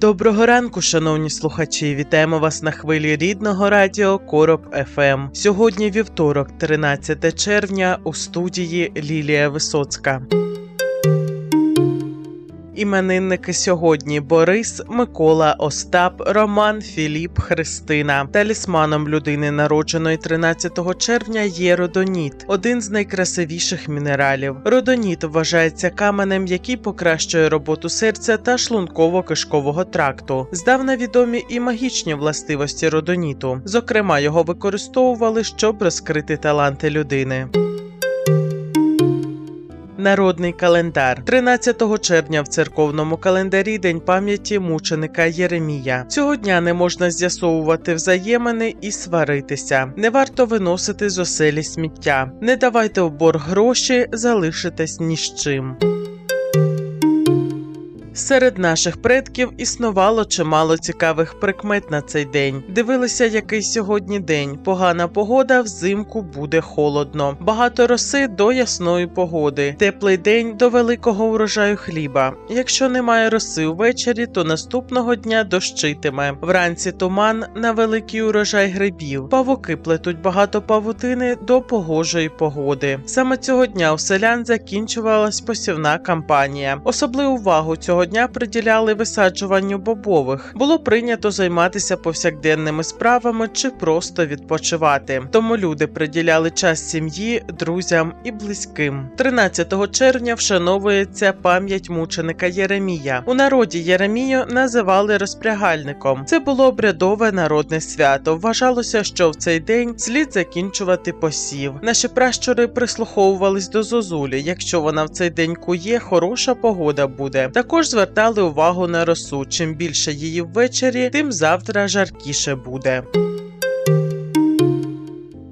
Доброго ранку, шановні слухачі! Вітаємо вас на хвилі рідного радіо Короб ФМ. Сьогодні вівторок, 13 червня, у студії Лілія Висоцька. Іменинники сьогодні Борис, Микола, Остап, Роман, Філіп, Христина. Талісманом людини, народженої 13 червня, є родоніт, один з найкрасивіших мінералів. Родоніт вважається каменем, який покращує роботу серця та шлунково-кишкового тракту. Здавна відомі і магічні властивості родоніту. Зокрема, його використовували, щоб розкрити таланти людини. Народний календар 13 червня в церковному календарі День пам'яті мученика Єремія. Цього дня не можна з'ясовувати взаємини і сваритися. Не варто виносити з оселі сміття. Не давайте в борг гроші, залишитесь ні з чим. Серед наших предків існувало чимало цікавих прикмет на цей день. Дивилися, який сьогодні день. Погана погода, взимку буде холодно. Багато роси до ясної погоди. Теплий день до великого урожаю хліба. Якщо немає роси ввечері, то наступного дня дощитиме. Вранці туман на великий урожай грибів. Павуки плетуть багато павутини до погожої погоди. Саме цього дня у селян закінчувалась посівна кампанія. Особливу увагу цього дня приділяли висаджуванню бобових. Було прийнято займатися повсякденними справами чи просто відпочивати. Тому люди приділяли час сім'ї, друзям і близьким. 13 червня вшановується пам'ять мученика Єремія. У народі Єремію називали розпрягальником. Це було обрядове народне свято. Вважалося, що в цей день слід закінчувати посів. Наші пращури прислуховувались до зозулі. Якщо вона в цей день кує, хороша погода буде. Також звертали увагу на росу. Чим більше її ввечері, тим завтра жаркіше буде.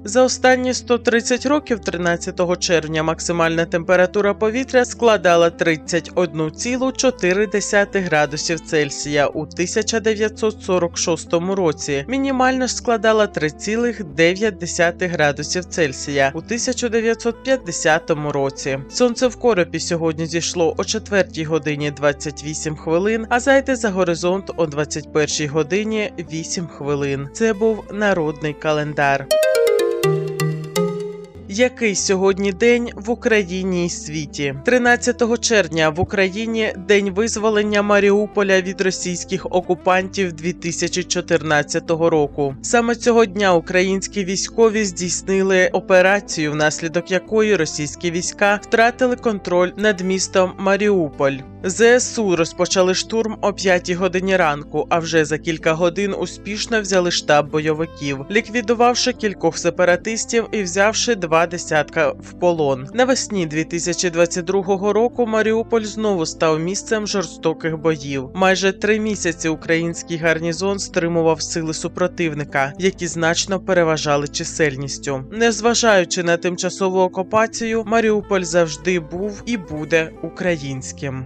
За останні 130 років, 13 червня, максимальна температура повітря складала 31,4 градусів Цельсія у 1946 році. Мінімальна ж складала 3,9 градусів Цельсія у 1950 році. Сонце в коропі сьогодні зійшло о 4 годині 28 хвилин, а зайде за горизонт о 21 годині 8 хвилин. Це був народний календар. Який сьогодні день в Україні і світі? 13 червня в Україні день визволення Маріуполя від російських окупантів 2014 року. Саме цього дня українські військові здійснили операцію, внаслідок якої російські війська втратили контроль над містом Маріуполь. ЗСУ розпочали штурм о 5 годині ранку, а вже за кілька годин успішно взяли штаб бойовиків, ліквідувавши кількох сепаратистів і взявши два десятка в полон. Навесні 2022 року Маріуполь знову став місцем жорстоких боїв. Майже три місяці український гарнізон стримував сили супротивника, які значно переважали чисельністю. Незважаючи на тимчасову окупацію, Маріуполь завжди був і буде українським.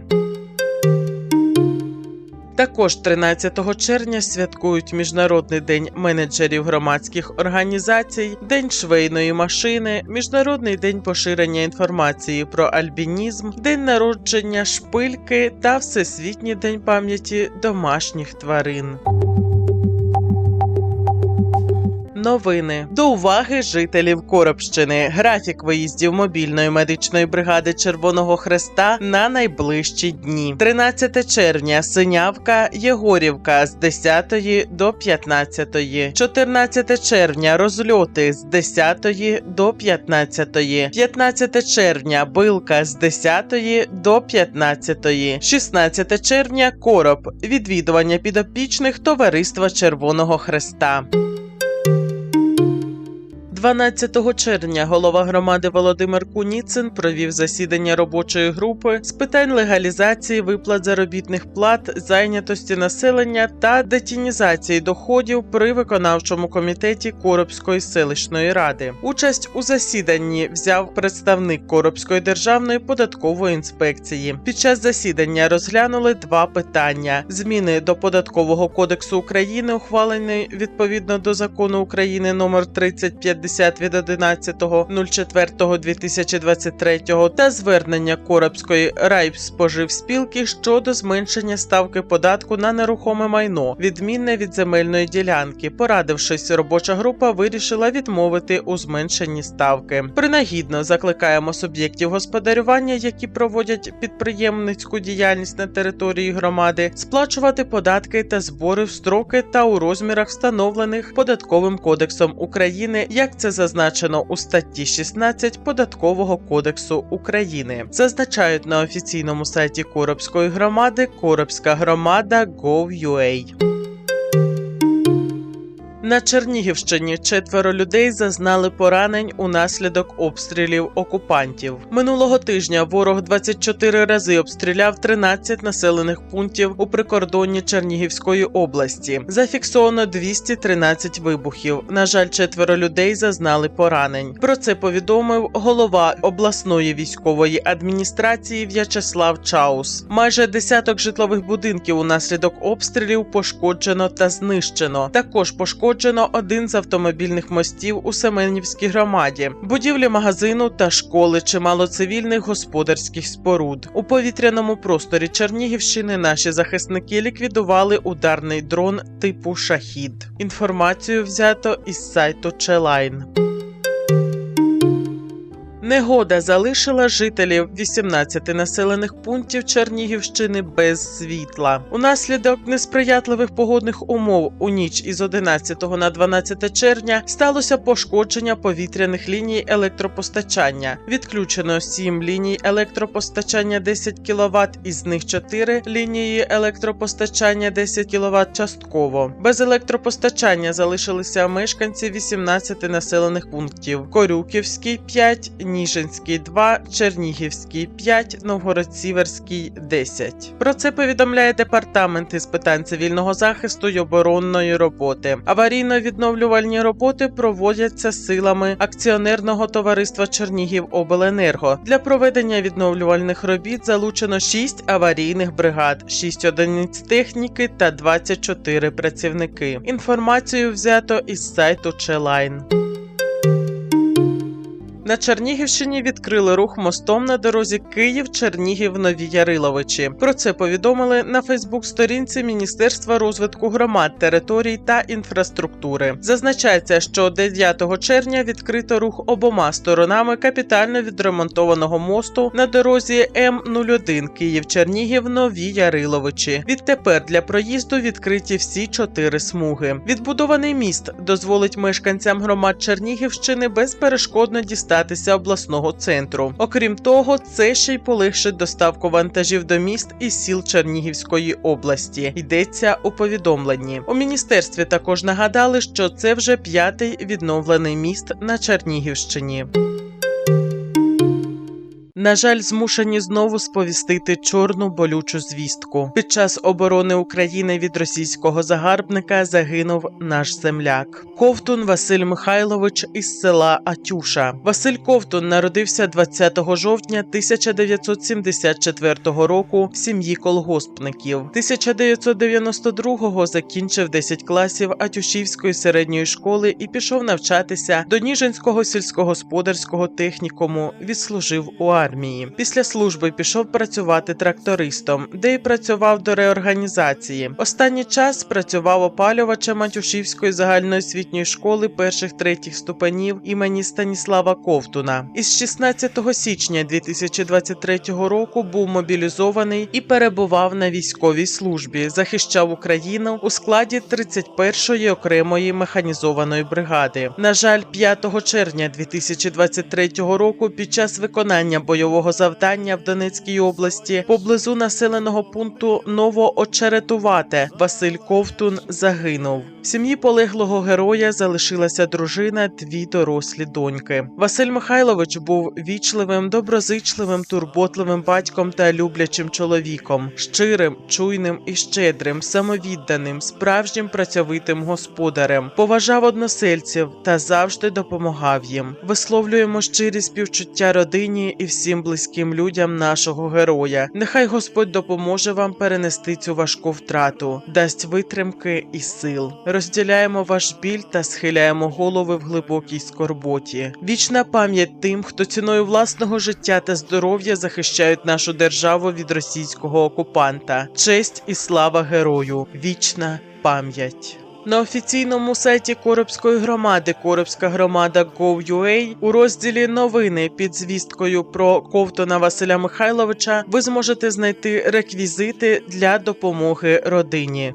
Також 13 червня святкують Міжнародний день менеджерів громадських організацій, День швейної машини, Міжнародний день поширення інформації про альбінізм, День народження шпильки та Всесвітній день пам'яті домашніх тварин. Новини до уваги жителів Коробщини. Графік виїздів мобільної медичної бригади Червоного Хреста на найближчі дні. 13 червня Синявка, Єгорівка з 10 до 15. 14 червня розльоти з 10 до 15. 15 червня Билка з 10 до 15. 16 червня Короб. Відвідування підопічних товариства Червоного Хреста. 12 червня голова громади Володимир Куніцин провів засідання робочої групи з питань легалізації виплат заробітних плат, зайнятості населення та детінізації доходів при виконавчому комітеті Коробської селищної ради. Участь у засіданні взяв представник Коробської державної податкової інспекції. Під час засідання розглянули два питання: зміни до податкового кодексу України, ухвалені відповідно до закону України номер 3050 від 11.04.2023 та звернення Коробської райспоживспілки щодо зменшення ставки податку на нерухоме майно, відмінне від земельної ділянки. Порадившись, робоча група вирішила відмовити у зменшенні ставки. Принагідно закликаємо суб'єктів господарювання, які проводять підприємницьку діяльність на території громади, сплачувати податки та збори в строки та у розмірах, встановлених податковим кодексом України, як це зазначено у статті 16 Податкового кодексу України. Зазначають на офіційному сайті Коробської громади Коробська громада Gov.ua. На Чернігівщині четверо людей зазнали поранень унаслідок обстрілів окупантів. Минулого тижня ворог 24 рази обстріляв 13 населених пунктів у прикордонні Чернігівської області. Зафіксовано 213 вибухів. На жаль, четверо людей зазнали поранень. Про це повідомив голова обласної військової адміністрації В'ячеслав Чаус. Майже десяток житлових будинків унаслідок обстрілів пошкоджено та знищено. Також пошкоджено один з автомобільних мостів у Семенівській громаді, будівлі магазину та школи, чимало цивільних господарських споруд. У повітряному просторі Чернігівщини наші захисники ліквідували ударний дрон типу Шахід. Інформацію взято із сайту Челайн. Негода залишила жителів 18 населених пунктів Чернігівщини без світла. Унаслідок несприятливих погодних умов у ніч із 11 на 12 червня сталося пошкодження повітряних ліній електропостачання. Відключено 7 ліній електропостачання 10 кВт, із них 4 лінії електропостачання 10 кВт частково. Без електропостачання залишилися мешканці 18 населених пунктів: Корюківський 5, Ніжинський 2, Чернігівський 5, Новгород-Сіверський 10. Про це повідомляє департамент із питань цивільного захисту й оборонної роботи. Аварійно-відновлювальні роботи проводяться силами акціонерного товариства Чернігів Обленерго. Для проведення відновлювальних робіт залучено 6 аварійних бригад, 6 одиниць техніки та 24 працівники. Інформацію взято із сайту Челайн. На Чернігівщині відкрили рух мостом на дорозі Київ Чернігів Нові Яриловичі. Про це повідомили на Фейсбук-сторінці Міністерства розвитку громад, територій та інфраструктури. Зазначається, що 9 червня відкрито рух обома сторонами капітально відремонтованого мосту на дорозі М01 Київ Чернігів Нові Яриловичі. Відтепер для проїзду відкриті всі чотири смуги. Відбудований міст дозволить мешканцям громад Чернігівщини безперешкодно дістатися обласного центру. Окрім того, це ще й полегшить доставку вантажів до міст і сіл Чернігівської області. Йдеться у повідомленні. У міністерстві також нагадали, що це вже п'ятий відновлений міст на Чернігівщині. На жаль, змушені знову сповістити чорну болючу звістку. Під час оборони України від російського загарбника загинув наш земляк. Ковтун Василь Михайлович із села Атюша. Василь Ковтун народився 20 жовтня 1974 року в сім'ї колгоспників. 1992-го закінчив 10 класів Атюшівської середньої школи і пішов навчатися до Ніжинського сільськогосподарського технікуму. Відслужив у армії. Після служби пішов працювати трактористом, де й працював до реорганізації. Останній час працював опалювачем Матюшівської загальноосвітньої школи перших третіх ступенів імені Станіслава Ковтуна. Із 16 січня 2023 року був мобілізований і перебував на військовій службі. Захищав Україну у складі 31-ї окремої механізованої бригади. На жаль, 5 червня 2023 року під час виконання бойових бойового завдання в Донецькій області поблизу населеного пункту Новоочеретувате Василь Ковтун загинув. В сім'ї полеглого героя залишилася дружина, дві дорослі доньки. Василь Михайлович був вічливим, доброзичливим, турботливим батьком та люблячим чоловіком, щирим, чуйним і щедрим, самовідданим, справжнім працьовитим господарем, поважав односельців та завжди допомагав їм. Висловлюємо щирі співчуття родині і всім близьким людям нашого героя. Нехай Господь допоможе вам перенести цю важку втрату, дасть витримки і сил. Розділяємо ваш біль та схиляємо голови в глибокій скорботі. Вічна пам'ять тим, хто ціною власного життя та здоров'я захищають нашу державу від російського окупанта. Честь і слава герою! Вічна пам'ять. На офіційному сайті Коробської громади Коробська громада Gov.ua у розділі Новини під звісткою про Ковтона Василя Михайловича ви зможете знайти реквізити для допомоги родині.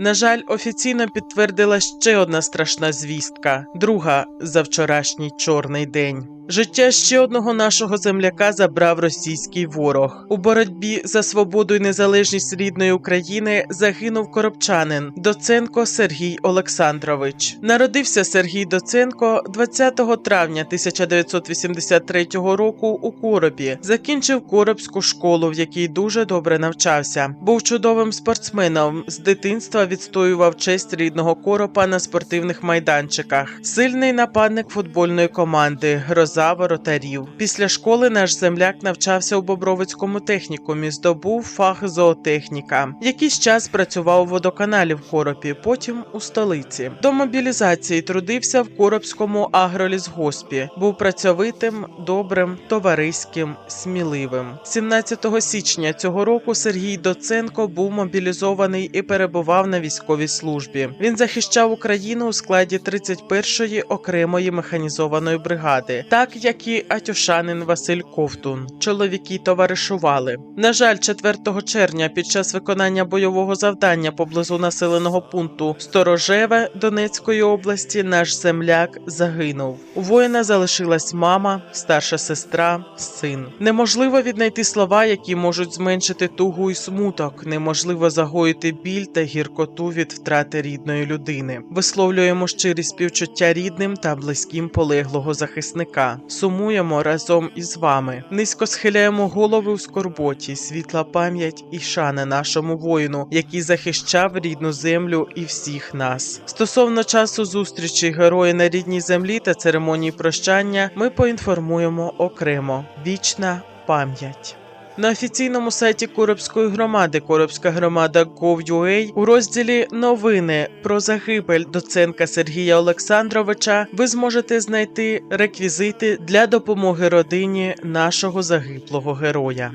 На жаль, офіційно підтвердила ще одна страшна звістка, друга за вчорашній чорний день. Життя ще одного нашого земляка забрав російський ворог. У боротьбі за свободу і незалежність рідної України загинув коробчанин Доценко Сергій Олександрович. Народився Сергій Доценко 20 травня 1983 року у Коробі. Закінчив Коробську школу, в якій дуже добре навчався. Був чудовим спортсменом. З дитинства відстоював честь рідного коропа на спортивних майданчиках. Сильний нападник футбольної команди, гроза воротарів. Після школи наш земляк навчався у Бобровицькому технікумі, здобув фах зоотехніка. Якийсь час працював у водоканалі в Коропі, потім у столиці. До мобілізації трудився в Коробському агролісгоспі. Був працьовитим, добрим, товариським, сміливим. 17 січня цього року Сергій Доценко був мобілізований і перебував на військовій службі. Він захищав Україну у складі 31-ї окремої механізованої бригади, так як і атюшанин Василь Ковтун. Чоловіки товаришували. На жаль, 4 червня під час виконання бойового завдання поблизу населеного пункту Сторожеве Донецької області наш земляк загинув. У воїна залишилась мама, старша сестра, син. Неможливо віднайти слова, які можуть зменшити тугу і смуток. Неможливо загоїти біль та гіркоту від втрати рідної людини. Висловлюємо щирі співчуття рідним та близьким полеглого захисника. Сумуємо разом із вами. Низько схиляємо голови у скорботі, світла пам'ять і шана нашому воїну, який захищав рідну землю і всіх нас. Стосовно часу зустрічі герої на рідній землі та церемонії прощання, ми поінформуємо окремо. Вічна пам'ять. На офіційному сайті Коробської громади Коробська громада Gov.ua у розділі Новини про загибель доценка Сергія Олександровича ви зможете знайти реквізити для допомоги родині нашого загиблого героя.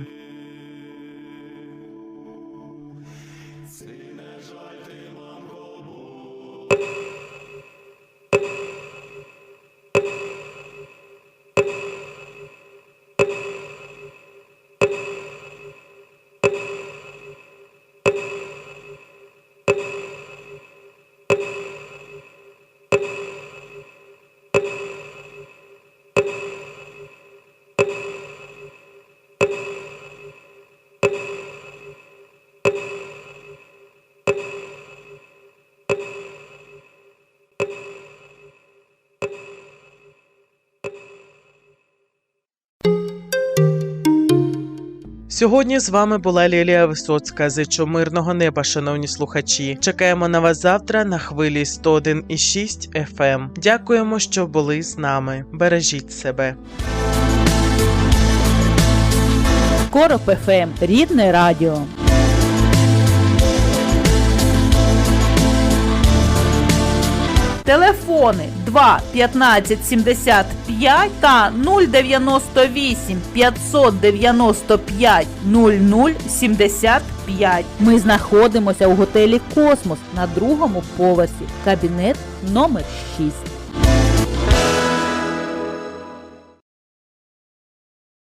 Сьогодні з вами була Лілія Висоцька. Зичу мирного неба, шановні слухачі. Чекаємо на вас завтра на хвилі 101,6 FM. Дякуємо, що були з нами. Бережіть себе. Короб ФМ. Рідне радіо. Телефони 2 15 75 та 098 595 00 75. Ми знаходимося у готелі Космос на другому поверсі. Кабінет номер 6.